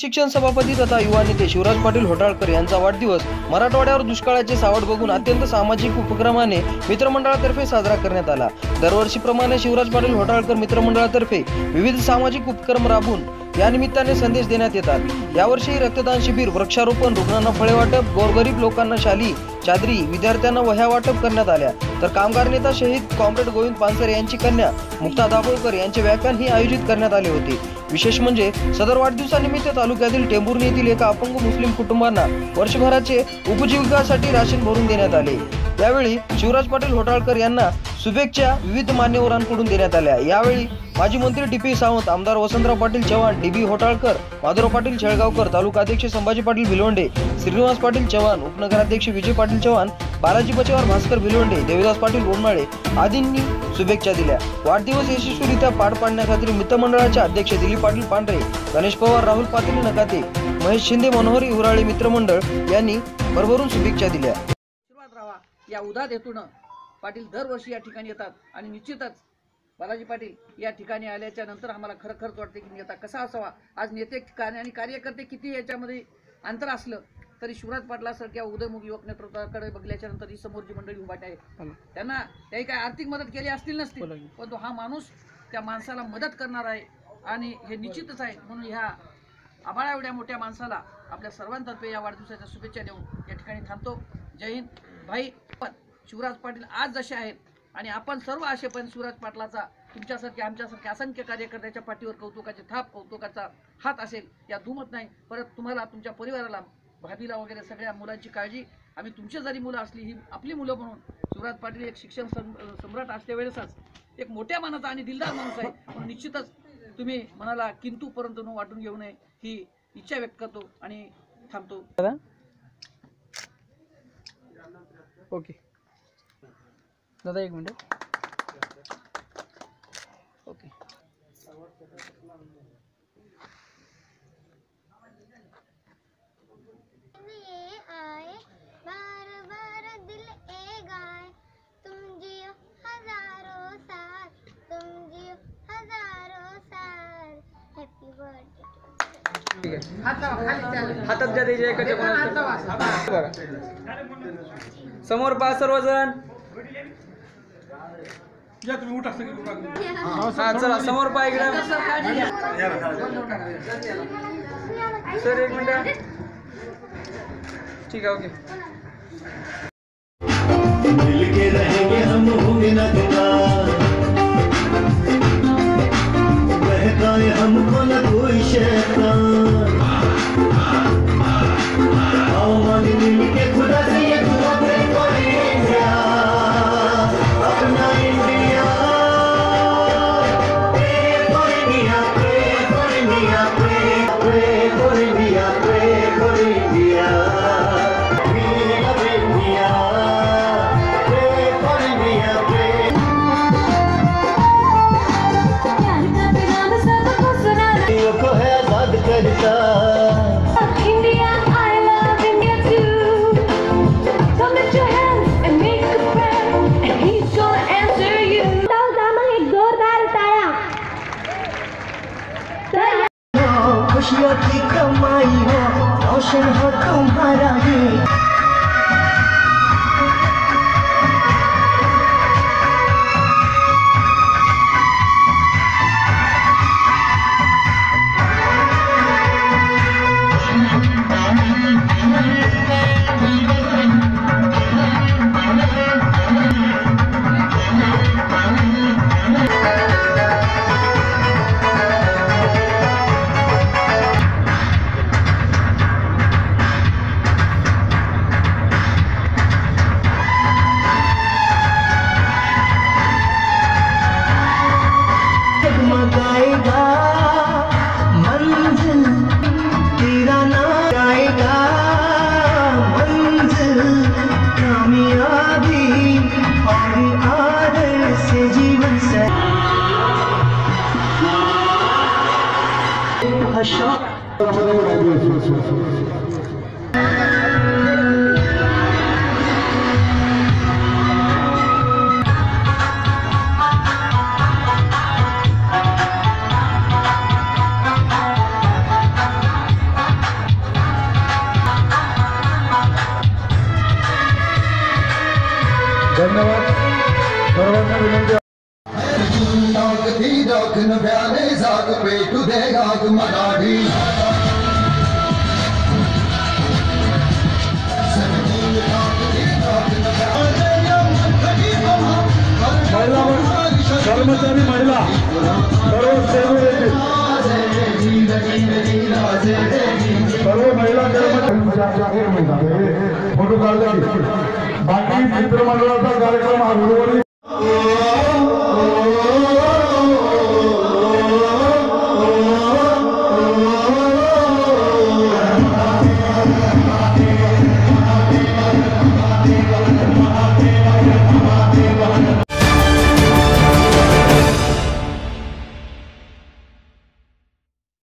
शिक्षण सभापती तथा युवा नेते शिवराज पाटील होटाळकर यांचा वाढदिवस मराठवाड्यावर दुष्काळाचे सावट बघून अत्यंत सामाजिक उपक्रमाने मित्रमंडळातर्फे साजरा करण्यात आला. दरवर्षीप्रमाणे शिवराज पाटील होटाळकर मित्रमंडळातर्फे विविध सामाजिक उपक्रम राबून या निमित्ताने संदेश देण्यात येतात. यावर्षी रक्तदान शिबिर वृक्षारोपण रुग्णांना फळे वाटप गोरगरीब लोकांना शाली चादरी विद्यार्थ्यांना वह्या वाटप करण्यात आल्या. तर कामगार नेता शहीद कॉम्रेड गोविंद पानसरे यांची कन्या मुक्ता दाभोळकर यांचे व्याख्यान ही आयोजित करण्यात आले होते. विशेष म्हणजे सदर वाढदिवसानिमित्त तालुक्यातील टेंभुर्णी येथील एका अपंग मुस्लिम कुटुंबांना वर्षभराचे उपजीविकासाठी राशन भरून देण्यात आले. यावेळी शिवराज पाटील होटाळकर यांना शुभेच्छा विविध मान्यवरांकडून देण्यात आल्या. यावेळी माजी मंत्री डी पी सावंत आमदार वसंतराव पाटील चव्हाण डी बी होटाळकर माधुराव पाटील शेळगावकर तालुका अध्यक्ष संभाजी पाटील भिलवंडे श्रीनिवास पाटील चव्हाण उपनगराध्यक्ष विजय पाटील चव्हाण बालाजी पचेवार भास्कर भिलवंडे देवीदास पाटील उन्माळे आदींनी शुभेच्छा दिल्या. वाढदिवस यशस्वीरित्या पार पाडण्याखातीर मित्रमंडळाचे अध्यक्ष दिलीप पाटील पांढरे गणेश पवार राहुल पाटील नकाते महेश शिंदे मनोहर युवराळे मित्रमंडळ यांनी भरभरून शुभेच्छा दिल्या. या उदात हेतून पाटील दरवर्षी या ठिकाणी येतात आणि निश्चितच बालाजी पाटील या ठिकाणी आल्याच्यानंतर आम्हाला खरं खरंच वाटते की नेता कसा असावा? आज नेते आणि कार्यकर्ते किती याच्यामध्ये अंतर असलं तरी शिवराज पाटलासारख्या उदयमुख युवक नेतृत्वाकडे बघल्याच्या नंतर ही समोरची मंडळी उभाट आहे. त्यांना त्याही काय आर्थिक मदत केली असतील नसतील पण तो हा माणूस त्या माणसाला मदत करणार आहे आणि हे निश्चितच आहे. म्हणून ह्या आभाळा एवढ्या मोठ्या माणसाला आपल्या सर्वांतर्फे या वाढदिवसाच्या शुभेच्छा देऊन या ठिकाणी थांबतो. जय हिंद. भाई पण शिवराज पाटील आज जसे आहेत आणि आपण सर्व असे पण पाटलाचा तुमच्यासारखे आमच्यासारखे असंख्य कार्यकर्त्याच्या पाठीवर कौतुकाचे थाप कौतुकाचा हात असेल या दुमत नाही. परत तुम्हाला तुमच्या परिवाराला भाभीला वगैरे सगळ्या मुलांची काळजी. आम्ही तुमची जरी मुलं असली ही आपली मुलं म्हणून शिवराज पाटील एक शिक्षण सम्राट असल्या वेळेसच एक मोठ्या मनाचा आणि दिलदार माणूस आहे. म्हणून निश्चितच तुम्ही मनाला किंतू परंतु न वाटून घेऊ नये ही इच्छा व्यक्त करतो आणि थांबतो. ओके. दादा एक मिनिट. ओके. ये आए बार बार दिल ए गाए तुम जियो हजारों साल तुम जियो हजारों साल हैप्पी बर्थडे हातात द्या त्याच्या एकाच्या कोणाच्या हा चला समोर पहा इकडे. सर एक मिनिट. ठीक आहे ओके. मिलके रहेंगे हम होंगे न दुकान खुशियों की कमाई हो रोशन हो तुम्हारा aşağı tarafına yöneliyorsunuz. धन्यवाद सर्वांना विनंती ती दखन भ्याने जाग पेटू दे गाग मराठी. महिला कर्मचारी महिला सर्व सेवे सर्व महिला कर्मचारी फोटो काढले बाकी मित्रमंडळाचा कार्यक्रम हा